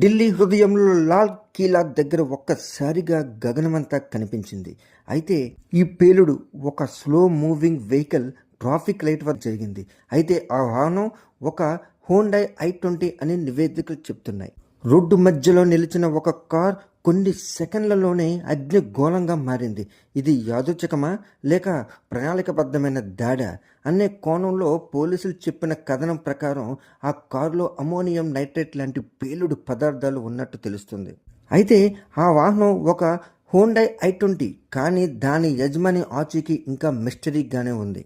ఢిల్లీ హృదయంలో లాల్ కిలా దగ్గర ఒక్కసారిగా గగనమంతా కనిపించింది. అయితే ఈ పేలుడు ఒక slow moving vehicle traffic light వద్ద జరిగింది. అయితే ఆ వాహనం ఒక హోండై ఐ ట్వంటీ అని నివేదికలు చెప్తున్నాయి. రోడ్డు మధ్యలో నిలిచిన ఒక కార్ కొన్ని సెకండ్లలోనే అగ్నిగోళంగా మారింది. ఇది యాదృచ్ఛికమా లేక ప్రణాళికబద్ధమైన దాడ? అనే కోణంలో పోలీసులు చెప్పిన కథనం ప్రకారం ఆ కారులో అమోనియం నైట్రేట్ లాంటి పేలుడు పదార్థాలు ఉన్నట్టు తెలుస్తుంది. అయితే ఆ వాహనం ఒక హోండై ఐ ట్వంటీ కానీ దాని యజమాని ఆచూకీ ఇంకా మిస్టరీగానే ఉంది.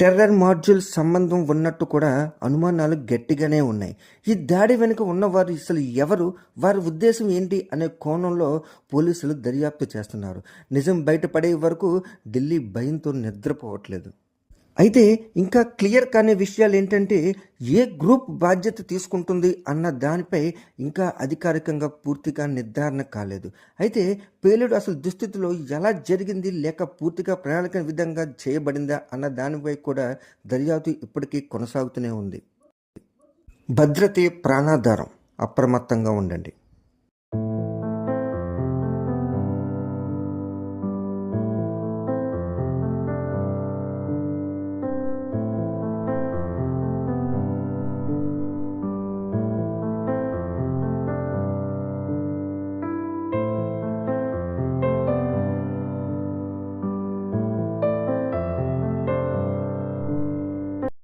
టెర్రర్ మాడ్యూల్ సంబంధం ఉన్నట్టు కూడా అనుమానాలు గట్టిగానే ఉన్నాయి. ఈ దాడి వెనుక ఉన్నవారు అసలు ఎవరు? వారి ఉద్దేశం ఏంటి? అనే కోణంలో పోలీసులు దర్యాప్తు చేస్తున్నారు. నిజం బయటపడే వరకు ఢిల్లీ భయంతో నిద్రపోవట్లేదు. అయితే ఇంకా క్లియర్ కాని విషయాలు ఏంటంటే ఏ గ్రూప్ బాధ్యత తీసుకుంటుంది అన్న దానిపై ఇంకా అధికారికంగా పూర్తిగా నిర్ధారణ కాలేదు. అయితే పేలుడు అసలు దుస్థితిలో ఎలా జరిగింది లేక పూర్తిగా ప్రణాళిక విధంగా చేయబడిందా అన్న దానిపై కూడా దర్యాప్తు ఇప్పటికీ కొనసాగుతూనే ఉంది. భద్రతే ప్రాణాధారం అప్రమత్తంగా ఉండండి.